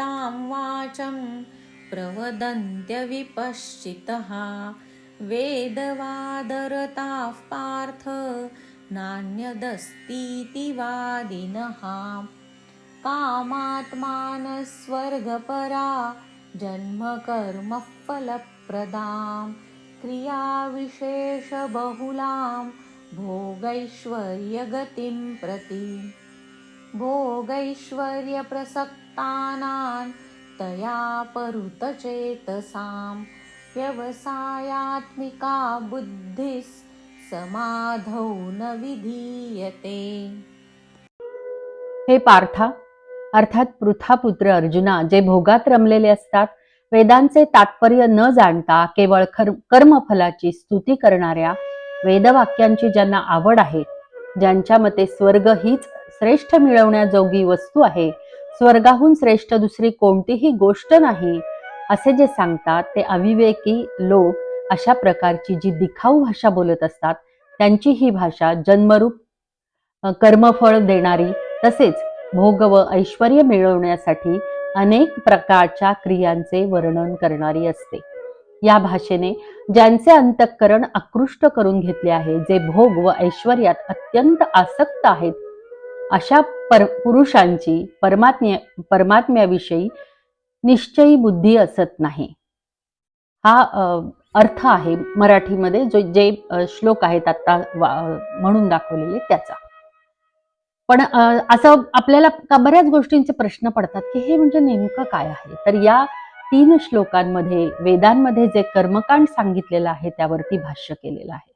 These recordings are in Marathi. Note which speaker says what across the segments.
Speaker 1: यामिमां वाचं प्रवदन्त्यविपश्चितः वेदवादरताः पार्थ नान्यदस्तीति वादिनः कामात्मानस्वर्गपरा जन्मकर्मः फलप्रदां। क्रियाविशेषबहुलां भोगैश्वर्यगतिं प्रति। तया तया परुतचेतसां। व्यवसायात्मिका बुद्धिः समाधौ न विधीयते।
Speaker 2: हे पार्था अर्थात पृथापुत्र अर्जुना जे भोगात रमलेले असतात वेदांचे तात्पर्य न जाणता केवळ कर्मफलाची स्तुती करणाऱ्या वेदवाक्यांची ज्यांना आवड आहे ज्यांच्या मते स्वर्ग हीच श्रेष्ठ मिळवण्याजोगी वस्तू आहे स्वर्गाहून श्रेष्ठ दुसरी कोणतीही गोष्ट नाही. असे जे सांगतात ते अविवेकी लोक अशा प्रकारची जी दिखाऊ भाषा बोलत असतात त्यांची ही भाषा जन्मरूप कर्मफळ देणारी तसेच भोग व ऐश्वर मिळवण्यासाठी अनेक प्रकारच्या क्रियांचे वर्णन करणारी असते. या भाषेने ज्यांचे अंतःकरण आकृष्ट करून घेतले आहे जे भोग व ऐश्वर्यात अत्यंत आसक्त आहेत अशा पर पुरुषांची परमात्म्या परमात्म्याविषयी निश्चयी बुद्धी असत नाही. हा अर्थ आहे मराठीमध्ये जो जे श्लोक आहेत आता म्हणून दाखवलेले त्याचा. पण असं आपल्याला का- बऱ्याच गोष्टींचे प्रश्न पडतात की हे म्हणजे नेमकं काय आहे? तर या तीन श्लोकांमध्ये वेदांमध्ये जे कर्मकांड सांगितलेलं आहे त्यावरती भाष्य केलेलं आहे.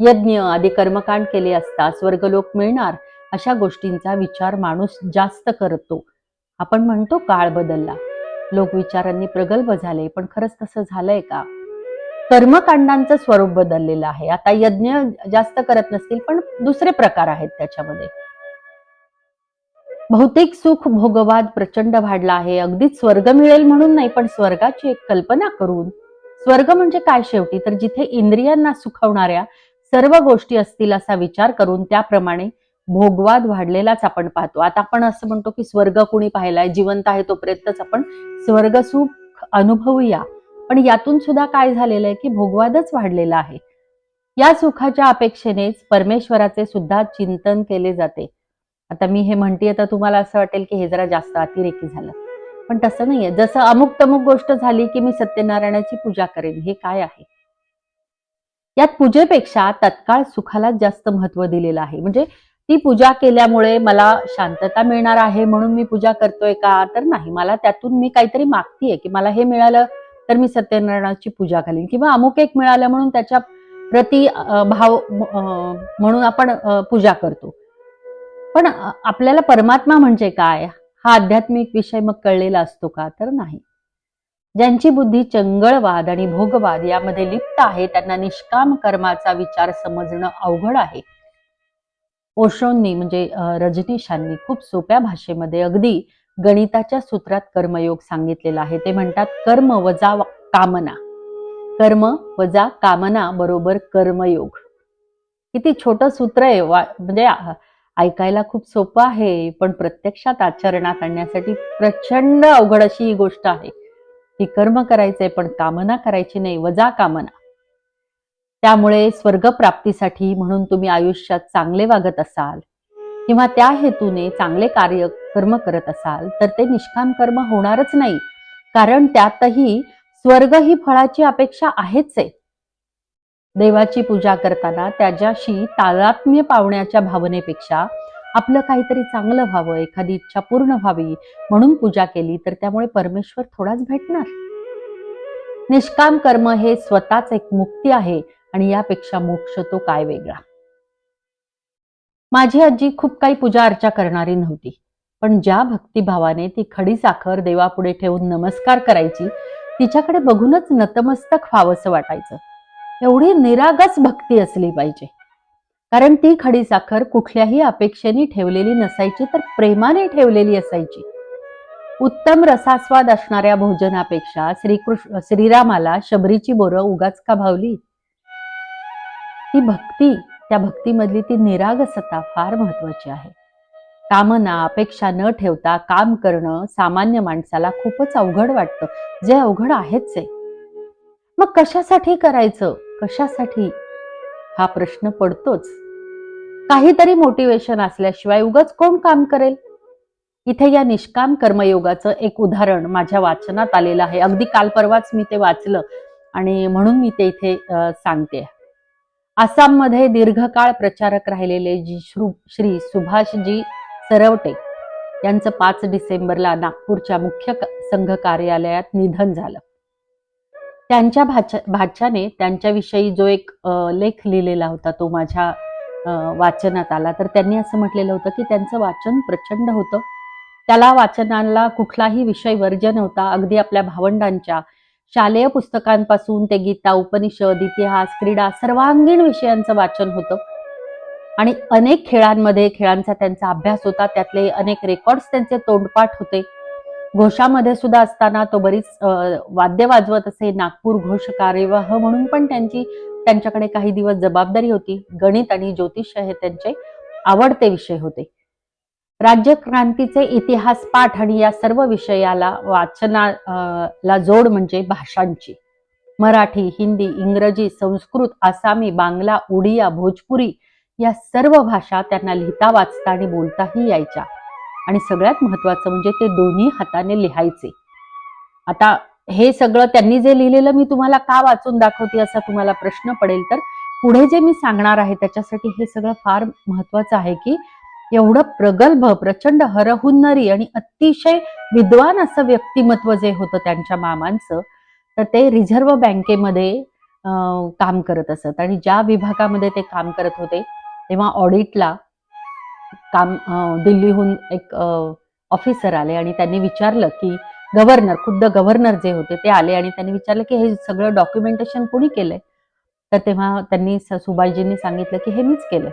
Speaker 2: यज्ञ आदी कर्मकांड केले असता स्वर्गलोक मिळणार अशा गोष्टींचा विचार माणूस जास्त करतो. आपण म्हणतो काळ बदलला. लोक विचारांनी प्रगल्भ झाले पण खरंच तसं झालंय का? कर्मकांडांचं स्वरूप बदललेलं आहे. आता यज्ञ जास्त करत नसतील पण दुसरे प्रकार आहेत त्याच्यामध्ये. भौतिक सुख भोगवाद प्रचंड वाढला आहे. अगदीच स्वर्ग मिळेल म्हणून नाही पण स्वर्गाची एक कल्पना करून. स्वर्ग म्हणजे काय शेवटी? तर जिथे इंद्रियांना सुखवणाऱ्या सर्व गोष्टी असतील असा विचार करून त्याप्रमाणे भोगवाद वाढलेलाच आपण पाहतो. आता आपण असं म्हणतो की स्वर्ग कुणी पाहिलाय जिवंत आहे तोपर्यंतच आपण स्वर्ग सुख अनुभवूया. पण यातून सुद्धा काय झालेलं आहे की भोगवादच वाढलेला आहे. या सुखाच्या अपेक्षेनेच परमेश्वराचे सुद्धा चिंतन केले जाते. आता मी हे म्हणतेय तर तुम्हाला असं वाटेल की हे जरा जास्त अतिरेकी झालं. पण तसं नाहीये. जसं अमुक तमुक गोष्ट झाली की मी सत्यनारायणाची पूजा करेन हे काय आहे? यात पूजेपेक्षा तत्काळ सुखालाच जास्त महत्त्व दिलेलं आहे. म्हणजे ती पूजा केल्यामुळे मला शांतता मिळणार आहे म्हणून मी पूजा करतोय का? तर नाही मला त्यातून मी काहीतरी मागतीये की मला हे मिळालं तर मी सत्यनारायणाची पूजा घालीन किंवा अमुक एक मिळालं म्हणून त्याच्या प्रति भाव म्हणून आपण पूजा करतो. पण आपल्याला परमात्मा म्हणजे काय? हा आध्यात्मिक विषय मग कळलेला असतो का? तर नाही. ज्यांची बुद्धी चंगळवाद आणि भोगवाद यामध्ये लिप्त आहे त्यांना निष्काम कर्माचा विचार समजणं अवघड आहे. ओशोंनी म्हणजे रजनीशांनी खूप सोप्या भाषेमध्ये अगदी गणिताच्या सूत्रात कर्मयोग सांगितलेला आहे. ते म्हणतात कर्म वजा कामना. कर्म वजा कामना बरोबर कर्मयोग. किती छोटं सूत्र आहे. वा- म्हणजे ऐकायला खूप सोपं आहे पण प्रत्यक्षात आचरणात आणण्यासाठी प्रचंड अवघड अशी ही गोष्ट आहे. की कर्म करायचंय पण कामना करायची नाही. वजा कामना. त्यामुळे स्वर्गप्राप्तीसाठी म्हणून तुम्ही आयुष्यात चांगले वागत असाल किंवा त्या हेतूने चांगले कार्य कर्म करत असाल तर ते निष्काम कर्म होणारच नाही. कारण त्यातही स्वर्ग ही फळाची अपेक्षा आहेच आहे. देवाची पूजा करताना त्याच्याशी तादात्म्य पावण्याच्या भावनेपेक्षा आपलं काहीतरी चांगलं व्हावं एखादी इच्छा पूर्ण व्हावी म्हणून पूजा केली तर त्यामुळे परमेश्वर थोडाच भेटणार. निष्काम कर्म हे स्वतःच एक मुक्ती आहे आणि यापेक्षा मोक्ष तो काय वेगळा. माझी आजी खूप काही पूजा अर्चा करणारी नव्हती पण ज्या भक्तिभावाने ती खडी साखर देवापुढे ठेवून नमस्कार करायची तिच्याकडे बघूनच नतमस्तक व्हावंसं वाटायचं. एवढी निरागस भक्ती असली पाहिजे. कारण ती खडी साखर कुठल्याही अपेक्षेने ठेवलेली नसायची तर प्रेमाने ठेवलेली असायची. उत्तम रसास्वाद असणाऱ्या भोजनापेक्षा श्रीकृष्ण श्रीरामाला शबरीची बोरं उगाच का भावली ती भक्ती त्या भक्तीमधली ती निरागसता फार महत्वाची आहे. कामना अपेक्षा न ठेवता काम करणं सामान्य माणसाला खूपच अवघड वाटतं. जे अवघड आहेच आहे मग कशासाठी करायचं? कशासाठी? हा प्रश्न पडतोच. काहीतरी मोटिवेशन असल्याशिवाय उगाच कोण काम करेल? इथे या निष्काम कर्मयोगाचं एक उदाहरण माझ्या वाचनात आलेलं आहे. अगदी काल परवाच मी ते वाचलं आणि म्हणून मी ते इथे सांगते. आसाममध्ये दीर्घकाळ प्रचारक राहिलेले जी श्रु- श्री सुभाषजी सरवटे यांचं पाच डिसेंबरला नागपूरच्या मुख्य संघ कार्यालयात निधन झालं. त्यांच्या भाच्या भाच्याने त्यांच्याविषयी जो एक लेख लिहिलेला होता तो माझ्या वाचनात आला. तर त्यांनी असं म्हटलेलं होतं की त्यांचं वाचन प्रचंड होतं. त्याला वाचनाला कुठलाही विषय वर्ज्य नव्हता. अगदी आपल्या भावंडांच्या शालेय पुस्तकांपासून ते गीता उपनिषद इतिहास क्रीडा सर्वांगीण विषयांचं वाचन होतं. आणि अनेक खेळांमध्ये खेळांचा त्यांचा अभ्यास होता. त्यातले अनेक रेकॉर्ड्स त्यांचे तोंडपाठ होते. घोषामध्ये सुद्धा असताना तो बरीच वाद्य वाजवत असे नागपूर घोष कार्यवाह म्हणून पण त्यांची त्यांच्याकडे काही दिवस जबाबदारी होती. गणित आणि ज्योतिष हे त्यांचे आवडते विषय होते. राज्यक्रांतीचे इतिहास पाठ आणि या सर्व विषयाला वाचनाला जोड म्हणजे भाषांची. मराठी हिंदी इंग्रजी संस्कृत आसामी बांगला उडिया भोजपुरी या सर्व भाषा त्यांना लिहिता वाचता आणि बोलताही यायच्या. आणि सगळ्यात महत्वाचं म्हणजे ते दोन्ही हाताने लिहायचे. आता हे सगळं त्यांनी जे लिहिलेलं मी तुम्हाला का वाचून दाखवते असा तुम्हाला प्रश्न पडेल तर पुढे जे मी सांगणार आहे त्याच्यासाठी हे सगळं फार महत्वाचं आहे की एवढं प्रगल्भ प्रचंड हरहुन्नरी आणि अतिशय विद्वान असं व्यक्तिमत्व जे होतं त्यांच्या मामांचं तर ते रिझर्व्ह बँकेमध्ये काम करत असत. आणि ज्या विभागामध्ये ते काम करत होते तेव्हा ऑडिटला काम दिल्लीहून एक ऑफिसर आले आणि त्यांनी विचारलं की गव्हर्नर खुद्द गव्हर्नर जे होते ते आले आणि त्यांनी विचारलं की हे सगळं डॉक्युमेंटेशन कोणी केलंय? तर तेव्हा त्यांनी सुभाषजींनी सांगितलं की हे मीच केलंय.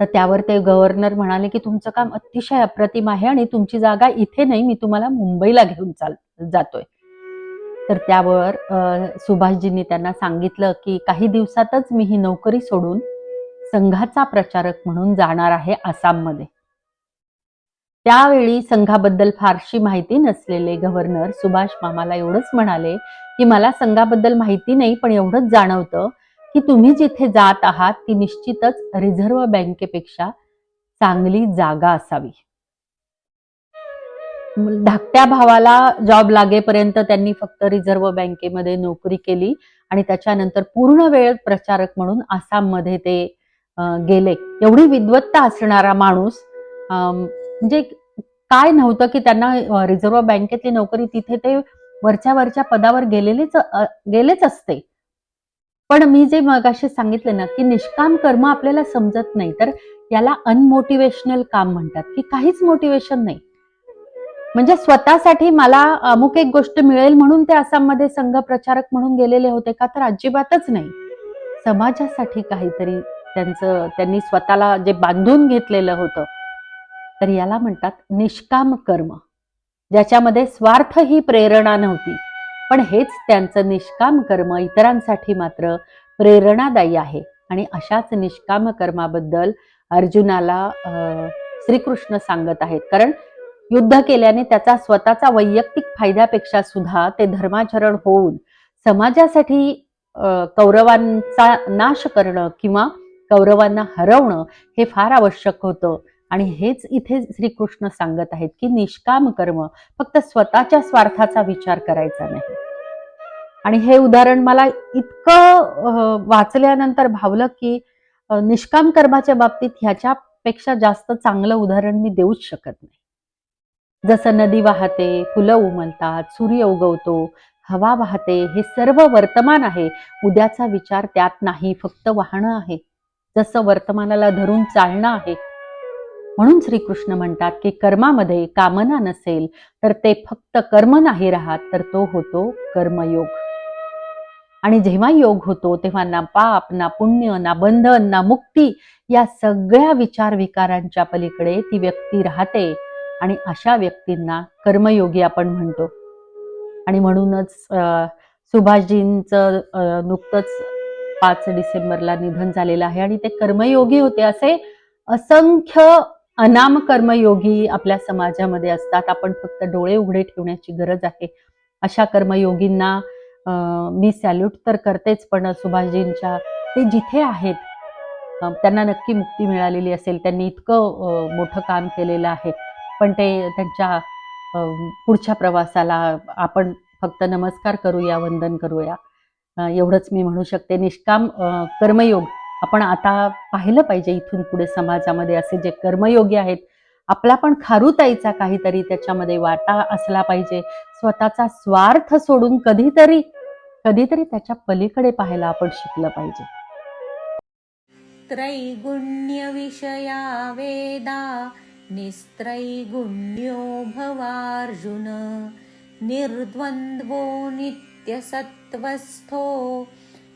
Speaker 2: तर त्यावर ते गव्हर्नर म्हणाले की तुमचं काम अतिशय अप्रतिम आहे आणि तुमची जागा इथे नाही मी तुम्हाला मुंबईला घेऊन चाल जातोय. तर त्यावर सुभाषजींनी त्यांना सांगितलं की काही दिवसातच मी ही नोकरी सोडून संघाचा प्रचारक म्हणून जाणार आहे आसाममध्ये. त्यावेळी संघाबद्दल फारशी माहिती नसलेले गव्हर्नर सुभाष मामाला एवढंच म्हणाले की मला संघाबद्दल माहिती नाही पण एवढंच जाणवतं की तुम्ही जिथे जात आहात ती निश्चितच रिझर्व्ह बँकेपेक्षा चांगली जागा असावी. धाकट्या भावाला जॉब लागेपर्यंत त्यांनी फक्त रिझर्व्ह बँकेमध्ये नोकरी केली आणि त्याच्यानंतर पूर्ण वेळ प्रचारक म्हणून आसाममध्ये ते गेले. एवढी विद्वत्ता असणारा माणूस अं, म्हणजे काय नव्हतं की त्यांना रिझर्व्ह बँकेतली नोकरी तिथे ते वरच्या वरच्या पदावर गेलेलेच गेलेच असते. पण मी जे मगाशी सांगितले ना की निष्काम कर्म आपल्याला समजत नाही तर याला अनमोटिवेशनल काम म्हणतात की काहीच मोटिवेशन नाही. म्हणजे स्वतःसाठी मला अमुक एक गोष्ट मिळेल म्हणून ते आसाममध्ये संघ प्रचारक म्हणून गेलेले होते का तर अजिबातच नाही. समाजासाठी काहीतरी त्यांचं त्यांनी स्वतःला जे बांधून घेतलेलं होतं तर याला म्हणतात निष्काम कर्म. ज्याच्यामध्ये स्वार्थ ही प्रेरणा नव्हती. पण हेच त्यांचं निष्काम कर्म इतरांसाठी मात्र प्रेरणादायी आहे. आणि अशाच निष्काम कर्माबद्दल अर्जुनाला अं, श्रीकृष्ण सांगत आहेत. कारण युद्ध केल्याने त्याचा स्वतःचा वैयक्तिक फायद्यापेक्षा सुद्धा ते धर्माचरण होऊन समाजासाठी अं, कौरवांचा नाश करणं किंवा कौरवांना हरवणं हे फार आवश्यक होतं. आणि हेच इथे श्रीकृष्ण सांगत आहेत की निष्काम कर्म फक्त स्वतःच्या स्वार्थाचा विचार करायचा नाही. आणि हे उदाहरण मला इतकं वाचल्यानंतर भावलं की निष्काम कर्माच्या बाबतीत ह्याच्यापेक्षा जास्त चांगलं उदाहरण मी देऊच शकत नाही. जसं नदी वाहते फुलं उमलतात सूर्य उगवतो हवा वाहते हे सर्व वर्तमान आहे. उद्याचा विचार त्यात नाही फक्त वाहणं आहे. जसं वर्तमानाला धरून चालणं आहे म्हणून श्रीकृष्ण म्हणतात की कर्मामध्ये कामना नसेल तर ते फक्त कर्म नाही राहत तर तो होतो कर्मयोग. आणि जेव्हा योग होतो तेव्हा ना पाप ना पुण्य ना बंधन ना मुक्ती या सगळ्या विचार विकारांच्या पलीकडे ती व्यक्ती राहते. आणि अशा व्यक्तींना कर्मयोगी आपण म्हणतो. आणि म्हणूनच अं, सुभाषजींचं अं, नुकतंच पाच डिसेंबरला निधन झालेलं आहे आणि ते कर्मयोगी होते असे असंख्य अनाम कर्मयोगी आपल्या समाजामध्ये असतात. आपण फक्त डोळे उघडे ठेवण्याची गरज आहे. अशा कर्मयोगींना मी सॅल्यूट तर करतेच पण सुभाषजींच्या ते जिथे आहेत त्यांना नक्की मुक्ती मिळालेली असेल. त्यांनी इतकं मोठं काम केलेलं आहे. पण ते त्यांच्या पुढच्या प्रवासाला आपण फक्त नमस्कार करूया वंदन करूया. एवढंच मी म्हणू शकते. निष्काम कर्मयोग आपण आता पाहिलं पाहिजे इथून पुढे समाजामध्ये असे जे कर्मयोगी आहेत आपला पण खारुताईचा काहीतरी त्याच्यामध्ये वाटा असला पाहिजे. स्वतःचा स्वार्थ सोडून कधीतरी कधीतरी त्याच्या पलीकडे पाहायला आपण शिकलं पाहिजे.
Speaker 1: त्रैगुण्यविषया वेदा निस्त्रैगुण्यो भवार्जुन निर्द्वन्द्वो नित्यसत्त्वस्थो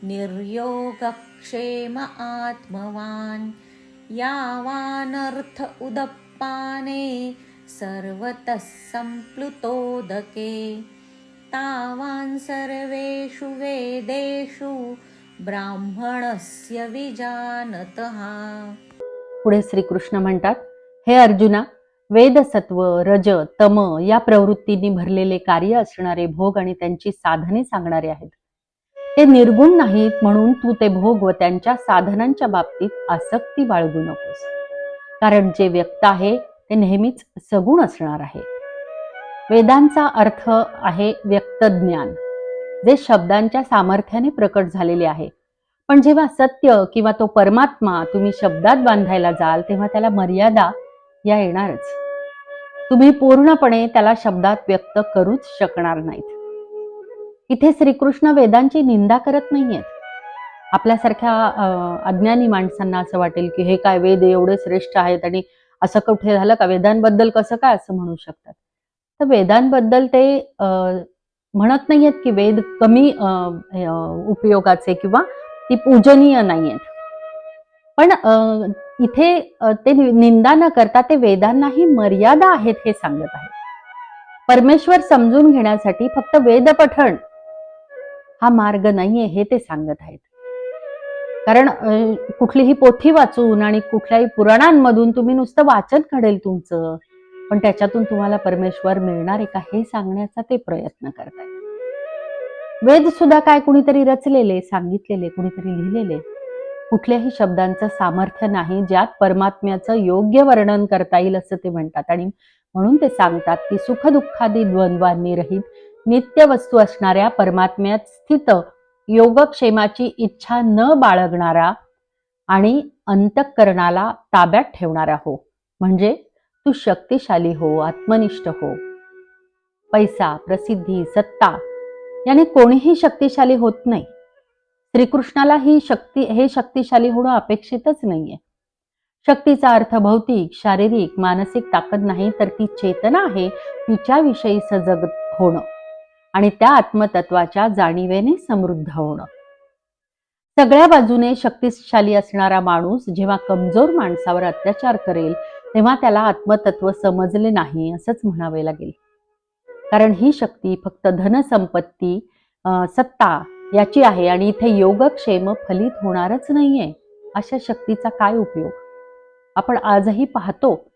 Speaker 1: निर्योगक्षेम आत्मवान्। यावानर्थ उदप्पाने सर्वतः सम्प्लुतोदके तावान् सर्वेषु वेदेषु ब्राह्मणस्य विजानतः।
Speaker 2: पुढे श्रीकृष्ण म्हणतात हे अर्जुना वेदसत्व रज तम या प्रवृत्तींनी भरलेले कार्य असणारे भोग आणि त्यांची साधने सांगणारे आहेत. ते निर्गुण नाहीत म्हणून तू ते भोग व त्यांच्या साधनांच्या बाबतीत आसक्ती बाळगू नकोस. कारण जे व्यक्त आहे ते नेहमीच सगुण असणार आहे. वेदांचा अर्थ आहे व्यक्त ज्ञान जे शब्दांच्या सामर्थ्याने प्रकट झालेले आहे. पण जेव्हा सत्य किंवा तो परमात्मा तुम्ही शब्दात बांधायला जाल तेव्हा त्याला मर्यादा या येणारच. तुम्ही पूर्णपणे त्याला शब्दात व्यक्त करूच शकणार नाहीत. इथे श्रीकृष्ण वेदांची निंदा करत नाहीयेत. आपल्यासारख्या अज्ञानी माणसांना असं वाटेल की हे काय वेद एवढे श्रेष्ठ आहेत आणि असं कुठे झालं का? वेदांबद्दल कसं काय असं म्हणू शकतात? तर वेदांबद्दल ते अं, म्हणत नाहीयेत की वेद कमी अं, उपयोगाचे किंवा ती पूजनीय नाहीयेत. पण अं, इथे ते निंदा न करता ते वेदांनाही मर्यादा आहेत हे सांगत आहे परमेश्वर समजून घेण्यासाठी फक्त वेद पठण हा मार्ग नाहीये हे ते सांगत आहेत. कारण कुठलीही पोथी वाचून आणि कुठल्याही पुराणांमधून तुम्ही नुसतं वाचन घडेल तुमचं पण त्याच्यातून तुम्हाला परमेश्वर मिळणार आहे का हे सांगण्याचा ते प्रयत्न करतायत. वेद सुद्धा काय कुणीतरी रचलेले सांगितलेले कुणीतरी लिहिलेले. कुठल्याही शब्दांचं सामर्थ्य नाही ज्यात परमात्म्याचं योग्य वर्णन करता येईल असं ते म्हणतात. आणि म्हणून ते सांगतात की सुखदुःखादी द्वंद्वांनी रहित नित्य वस्तू असणाऱ्या परमात्म्यात स्थित योगक्षेमाची इच्छा न बाळगणारा आणि अंतःकरणाला ताब्यात ठेवणारा हो. म्हणजे तू शक्तिशाली हो आत्मनिष्ठ हो. पैसा प्रसिद्धी सत्ता याने कोणीही शक्तिशाली होत नाही. श्रीकृष्णाला ही शक्ती हे शक्तिशाली होणं अपेक्षितच नाहीये. शक्तीचा अर्थ भौतिक शारीरिक मानसिक ताकद नाही तर ती चेतना आहे तिच्याविषयी सजग होणं. आणि त्या आत्मतत्वाच्या जाणीवेने समृद्ध होणं. सगळ्या बाजूने शक्तिशाली असणारा माणूस जेव्हा कमजोर माणसावर अत्याचार करेल तेव्हा त्याला आत्मतत्व समजले नाही असंच म्हणावे लागेल. कारण ही शक्ती फक्त धनसंपत्ती अं, सत्ता याची आहे आणि इथे योगक्षेम फलित होणारच नाहीये अशा शक्तीचा काय उपयोग? आपण आजही पाहतो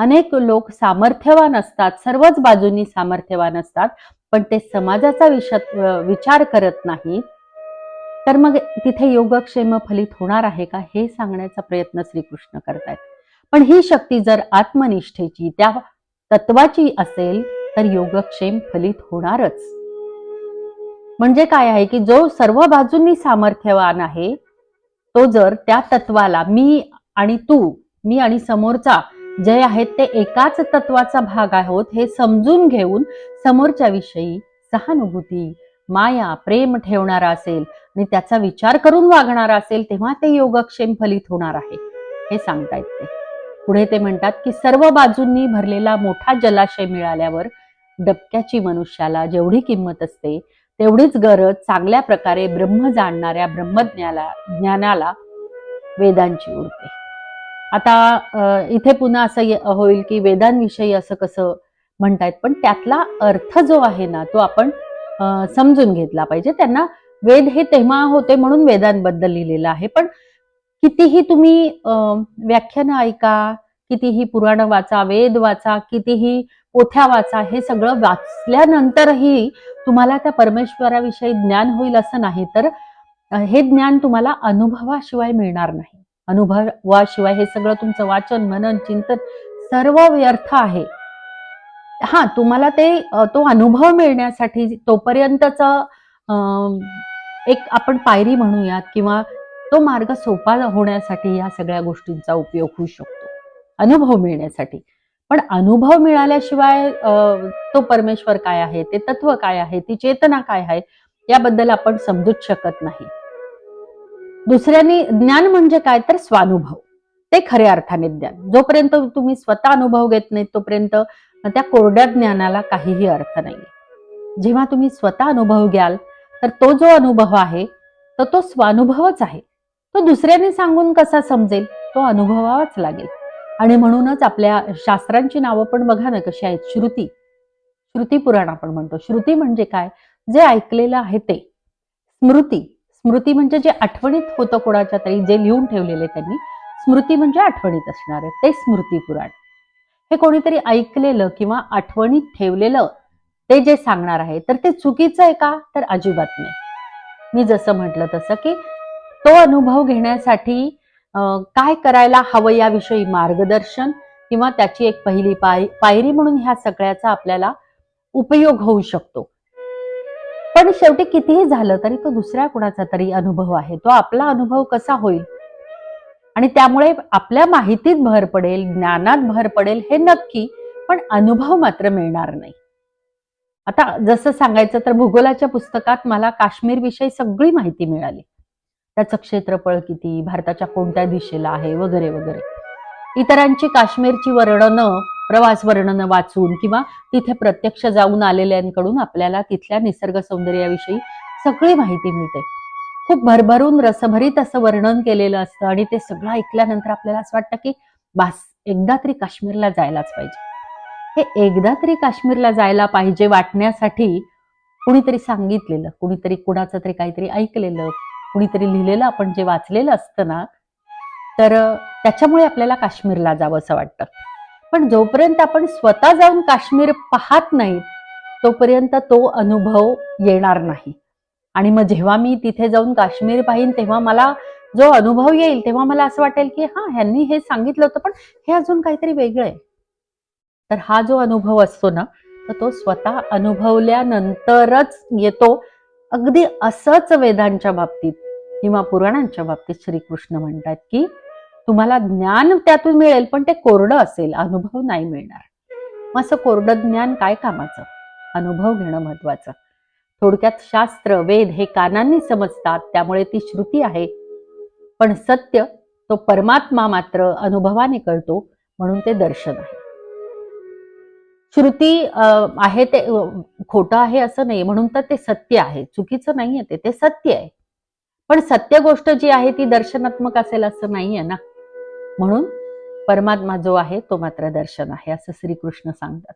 Speaker 2: अनेक लोक सामर्थ्यवान असतात सर्वच बाजूंनी सामर्थ्यवान असतात पण ते समाजाचा विचार करत नाहीत. तर मग तिथे योगक्षेम फलित होणार आहे का हे सांगण्याचा प्रयत्न श्रीकृष्ण करतायत. पण ही शक्ती जर आत्मनिष्ठेची त्या तत्वाची असेल तर योगक्षेम फलित होणारच. म्हणजे काय आहे की जो सर्व बाजूंनी सामर्थ्यवान आहे तो जर त्या तत्वाला मी आणि तू मी आणि समोरचा जे आहेत ते एकाच तत्वाचा भाग आहोत हे समजून घेऊन समोरच्या विषयी सहानुभूती माया प्रेम ठेवणारा असेल आणि त्याचा विचार करून वागणारा असेल तेव्हा ते योगक्षेम फलित होणार आहे. हे सांगतायत येते पुढे ते म्हणतात की सर्व बाजूंनी भरलेला मोठा जलाशय मिळाल्यावर डबक्याची मनुष्याला जेवढी किंमत असते तेवढीच गरज चांगल्या प्रकारे ब्रह्म जाणणाऱ्या ब्रह्मज्ञाला ज्ञानाला वेदांची उरते. आता इथे पुन्हा असं होईल की वेदांविषयी असं कसं म्हणतायत पण त्यातला अर्थ जो आहे ना तो आपण समजून घेतला पाहिजे. त्यांना वेद हे तेव्हा होते म्हणून वेदांबद्दल लिहिलेलं आहे. पण कितीही तुम्ही अ, व्याख्यानं ऐका कितीही पुराण वाचा वेद वाचा कितीही पोथ्या वाचा हे सगळं वाचल्यानंतरही तुम्हाला त्या परमेश्वराविषयी ज्ञान होईल असं नाही. तर हे ज्ञान तुम्हाला अनुभवाशिवाय मिळणार नाही. अनुभवाशिवाय हे सगळं तुमचं वाचन मनन चिंतन सर्व व्यर्थ आहे. हा तुम्हाला ते तो अनुभव मिळण्यासाठी तोपर्यंतचा एक आपण पायरी म्हणूयात किंवा तो मार्ग सोपा होण्यासाठी या सगळ्या गोष्टींचा उपयोग होऊ शकतो. अनुभव मिळण्यासाठी. पण अनुभव मिळाल्याशिवाय तो परमेश्वर काय आहे ते तत्व काय आहे ती चेतना काय आहे याबद्दल आपण समजूच शकत नाही. दुसऱ्यांनी ज्ञान म्हणजे काय? तर स्वानुभव. ते खऱ्या अर्थाने ज्ञान. जोपर्यंत तुम्ही स्वतः अनुभव घेत नाही तोपर्यंत त्या कोरड्या ज्ञानाला काहीही अर्थ नाही जेव्हा तुम्ही स्वतः अनुभव घ्याल तर तो जो अनुभव आहे तर तो स्वानुभवच आहे. तो दुसऱ्याने सांगून कसा समजेल? तो अनुभवावाच लागेल. आणि म्हणूनच आपल्या शास्त्रांची नावं पण बघा ना कशी आहेत. श्रुती. श्रुती पुराण आपण म्हणतो. श्रुती म्हणजे काय? जे ऐकलेलं आहे ते. स्मृती. स्मृती म्हणजे जे आठवणीत होतं कोणाच्या तरी जे लिहून ठेवलेले त्यांनी स्मृती म्हणजे आठवणीत असणार ते स्मृती पुराण. हे कोणीतरी ऐकलेलं किंवा आठवणीत ठेवलेलं ते जे सांगणार आहे तर ते चुकीचं आहे का? तर अजिबात नाही. मी जसं म्हटलं तसं की तो अनुभव घेण्यासाठी काय करायला हवं याविषयी मार्गदर्शन किंवा त्याची एक पहिली पाय पायरी म्हणून ह्या सगळ्याचा आपल्याला उपयोग होऊ शकतो. पण शेवटी कितीही झालं तरी तो दुसऱ्या कुणाचा तरी अनुभव आहे. तो आपला अनुभव कसा होईल? आणि त्यामुळे आपल्या माहितीत भर पडेल ज्ञानात भर पडेल हे नक्की पण अनुभव मात्र मिळणार नाही. आता जसं सांगायचं तर भूगोलाच्या पुस्तकात मला काश्मीर विषयी सगळी माहिती मिळाली. त्याचं क्षेत्रफळ किती भारताच्या कोणत्या दिशेला आहे वगैरे वगैरे. इतरांची काश्मीरची वर्णनं प्रवास वर्णनं वाचून किंवा तिथे प्रत्यक्ष जाऊन आलेल्यांकडून आपल्याला तिथल्या निसर्ग सौंदर्याविषयी सगळी माहिती मिळते. खूप भरभरून रसभरीत असं वर्णन केलेलं असतं आणि ते सगळं ऐकल्यानंतर आपल्याला असं वाटतं की बास एकदा तरी काश्मीरला जायलाच पाहिजे. हे एकदा तरी काश्मीरला जायला पाहिजे वाटण्यासाठी कुणीतरी सांगितलेलं कुणीतरी कुणाचं तरी काहीतरी ऐकलेलं कुणीतरी लिहिलेलं आपण जे वाचलेलं असतं ना तर त्याच्यामुळे आपल्याला काश्मीरला जावं असं वाटतं. पण जोपर्यंत आपण स्वतः जाऊन काश्मीर पाहत नाही तोपर्यंत तो अनुभव येणार नाही. आणि मग जेव्हा मी तिथे जाऊन काश्मीर पाहीन तेव्हा मला जो अनुभव येईल तेव्हा मला असं वाटेल की हा ह्यांनी हे सांगितलं होतं पण हे अजून काहीतरी वेगळं आहे. तर हा जो अनुभव असतो ना तर तो स्वतः अनुभवल्यानंतरच येतो. अगदी असंच वेदांच्या बाबतीत किंवा पुराणांच्या बाबतीत श्रीकृष्ण म्हणतात की तुम्हाला ज्ञान त्यातून मिळेल पण ते कोरडं असेल अनुभव नाही मिळणार. मग असं कोरडं ज्ञान काय कामाचं? अनुभव घेणं महत्वाचं. थोडक्यात शास्त्र वेद हे कानांनी समजतात त्यामुळे ती श्रुती आहे. पण सत्य तो परमात्मा मात्र अनुभवाने कळतो म्हणून ते दर्शन आहे. श्रुती अं, आहे ते खोटं आहे असं नाही म्हणून तर ते सत्य आहे. चुकीचं नाहीये ते ते सत्य आहे. पण सत्य गोष्ट जी आहे ती दर्शनात्मक असेल असं नाहीये ना. म्हणून परमात्मा जो आहे तो मात्र दर्शन आहे असं श्रीकृष्ण सांगतात.